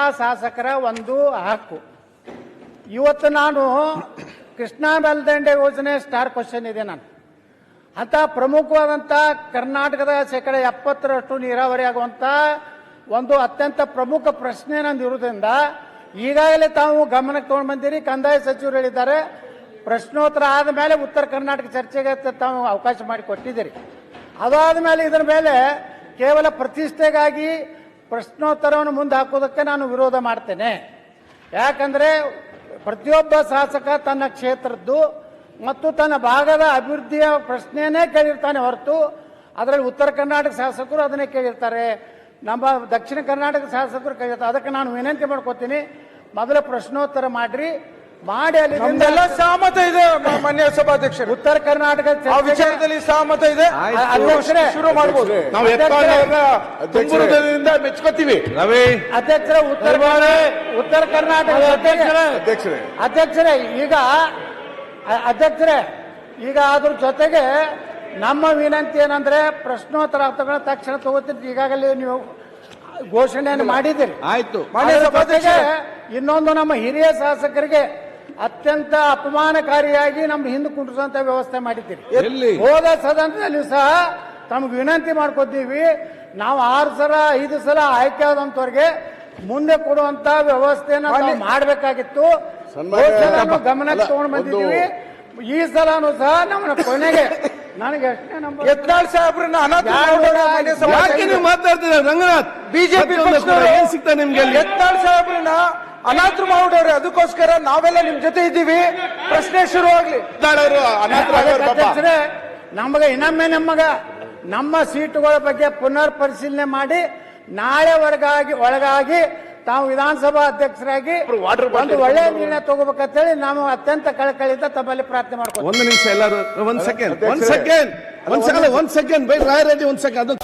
ಶಾಸಕರ ಒಂದು ಹಕ್ಕು. ಇವತ್ತು ನಾನು ಕೃಷ್ಣಾ ಮೇಲ್ದಂಡೆ ಯೋಜನೆ ಸ್ಟಾರ್ ಕ್ವಶನ್ ಇದೆ ನಾನು. ಅಂತ ಪ್ರಮುಖವಾದಂಥ ಕರ್ನಾಟಕದ ಶೇಕಡ ಎಪ್ಪತ್ತರಷ್ಟು ನೀರಾವರಿ ಆಗುವಂಥ ಒಂದು ಅತ್ಯಂತ ಪ್ರಮುಖ ಪ್ರಶ್ನೆ ನಂದು ಇರುವುದರಿಂದ ಈಗಾಗಲೇ ತಾವು ಗಮನಕ್ಕೆ ತಗೊಂಡು ಬಂದಿರಿ, ಕಂದಾಯ ಸಚಿವರು ಹೇಳಿದ್ದಾರೆ. ಪ್ರಶ್ನೋತ್ತರ ಆದ ಮೇಲೆ ಉತ್ತರ ಕರ್ನಾಟಕ ಚರ್ಚೆಗೆ ತಾವು ಅವಕಾಶ ಮಾಡಿ ಕೊಟ್ಟಿದ್ದೀರಿ. ಅದಾದ ಮೇಲೆ ಇದರ ಮೇಲೆ ಕೇವಲ ಪ್ರತಿಷ್ಠೆಗಾಗಿ ಪ್ರಶ್ನೋತ್ತರವನ್ನು ಮುಂದೆ ಹಾಕೋದಕ್ಕೆ ನಾನು ವಿರೋಧ ಮಾಡ್ತೇನೆ. ಯಾಕಂದ್ರೆ ಪ್ರತಿಯೊಬ್ಬ ಶಾಸಕ ತನ್ನ ಕ್ಷೇತ್ರದ್ದು ಮತ್ತು ತನ್ನ ಭಾಗದ ಅಭಿವೃದ್ಧಿಯ ಪ್ರಶ್ನೆಯೇ ಕೇಳಿರ್ತಾನೆ ಹೊರತು ಅದರಲ್ಲಿ ಉತ್ತರ ಕರ್ನಾಟಕ ಶಾಸಕರು ಅದನ್ನೇ ಕೇಳಿರ್ತಾರೆ. ನಮ್ಮ ದಕ್ಷಿಣ ಕರ್ನಾಟಕ ಶಾಸಕರು ಕೇಳಿರ್ತಾರೆ. ಅದಕ್ಕೆ ನಾನು ವಿನಂತಿ ಮಾಡ್ಕೋತೀನಿ, ಮೊದಲು ಪ್ರಶ್ನೋತ್ತರ ಮಾಡ್ರಿ. ಮಾಡಿ ಅಲ್ಲಿ ನಿಮ್ದೆಲ್ಲ ಸಹಮತ ಇದೆ ಮ- ಮಾನ್ಯ ಸಭಾಧ್ಯಕ್ಷರು. ಉತ್ತರ ಕರ್ನಾಟಕ ಆ ವಿಚಾರದಲ್ಲಿ ಸಹಮತ ಇದೆ. ಅಧ್ಯಕ್ಷರೇ, ಶುರು ಮಾಡಬಹುದು ನಾವು ಮೆಚ್ಕೋತೀವಿ. ರವಿ. ಅಧ್ಯಕ್ಷರ ಉತ್ತರ ಉತ್ತರ ಕರ್ನಾಟಕ ಅಧ್ಯಕ್ಷರೇ. ಅಧ್ಯಕ್ಷರೇ. ಅಧ್ಯಕ್ಷರೇ ಈಗ ಅ- ಅಧ್ಯಕ್ಷರೇ ಈಗ ಅದ್ರ ಜೊತೆಗೆ ನಮ್ಮ ವಿನಂತಿ ಏನಂದ್ರೆ ಪ್ರಶ್ನೋತ್ತರ ತಗೊಂಡ ತಕ್ಷಣ ತಗೋತಿದ್ರಿ ಈಗಾಗಲೇ ನೀವು ಘೋಷಣೆಯನ್ನು ಮಾಡಿದ್ದೀರಿ. ಆಯ್ತು. ಮಾನ್ಯ ಅದರ ಸಭಾಧ್ಯಕ್ಷ ಇನ್ನೊಂದು ನಮ್ಮ ಹಿರಿಯ ಶಾಸಕರಿಗೆ ಅತ್ಯಂತ ಅಪಮಾನಕಾರಿಯಾಗಿ ನಮ್ಮ ಹಿಂದೆ ಕುಂಟಿಸುವಂತ ವ್ಯವಸ್ಥೆ ಮಾಡಿದ್ದೀರಿ. ಹೋದ ಸದನದಲ್ಲಿ ಸಹ ತಮಗೆ ವಿನಂತಿ ಮಾಡ್ಕೊತೀವಿ ನಾವು ಆರು ಸಲ ಐದು ಸಲ ಆಯ್ಕೆ ಆದಂತವ್ರಿಗೆ ಮುಂದೆ ಕೊಡುವಂತ ವ್ಯವಸ್ಥೆನ ನಾವು ಮಾಡಬೇಕಾಗಿತ್ತು. ಸಲನೂ ಗಮನಕ್ಕೆ ತಗೊಂಡು ಬಂದಿದ್ದೀವಿ. ಈ ಸಲನೂ ಸಹ ನಮ್ಮ ಕೊನೆಗೆ ನನಗೆ ಅಷ್ಟೇ ನಂಬರ್ ಯತ್ನಾಳ್ ಸಾಹೇಬ್ರನ್ನ ಅನಾಥ ಮಾಡೋಣ ಮಾನ್ಯ ಯಾಕೆ ನೀವು ಮಾತಾಡ್ತೀರಾ ರಂಗನಾಥ್ ಬಿಜೆಪಿ ಏನ್ ಸಿಗ್ತಾ ನಿಮ್ಗೆ ಯತ್ನಾಳ್ ಸಾಹೇಬ್ರನ್ನ ಅನಾಥರು ಮಾಡೋರೆ ಅದಕ್ಕೋಸ್ಕರ ನಾವೆಲ್ಲ ನಿಮ್ ಜೊತೆ ಇದ್ದೀವಿ. ಪ್ರಶ್ನೆ ಶುರು ಆಗ್ಲಿ. ನಮಗ ಅನಾಥರಾಗೋರು ಪಾಪ. ಅಧ್ಯಕ್ಷರೇ ನಮಗೆ ಇನ್ನೊಮ್ಮೆ ನಮ್ಮಗ ನಮ್ಮ ಸೀಟುಗಳ ಬಗ್ಗೆ ಪುನರ್ ಪರಿಶೀಲನೆ ಮಾಡಿ ನಾಳೆ ಒಳಗಾಗಿ ಒಳಗಾಗಿ ತಾವು ವಿಧಾನಸಭಾ ಅಧ್ಯಕ್ಷರಾಗಿ ಒಂದು ಒಳ್ಳೆಯ ನಿರ್ಣಯ ತಗೋಬೇಕಂತೇಳಿ ನಾವು ಅತ್ಯಂತ ಕಳಕಳಿಯಿಂದ ತಮ್ಮಲ್ಲಿ ಪ್ರಾರ್ಥನೆ ಮಾಡ್ಕೊಂಡು ಒಂದು ನಿಮಿಷ ಎಲ್ಲರೂ ಒಂದ್ ಸೆಕೆಂಡ್ ಒಂದ್. ಸೆಕೆಂಡ್ ಒಂದ್ ಸೆಕೆಂಡ್ ಒಂದ್ ಸೆಕೆಂಡ್ ಬೈ ರಾಯರೆಡ್ಡಿ ಒಂದ್ ಸೆಕೆಂಡ್ ಅದು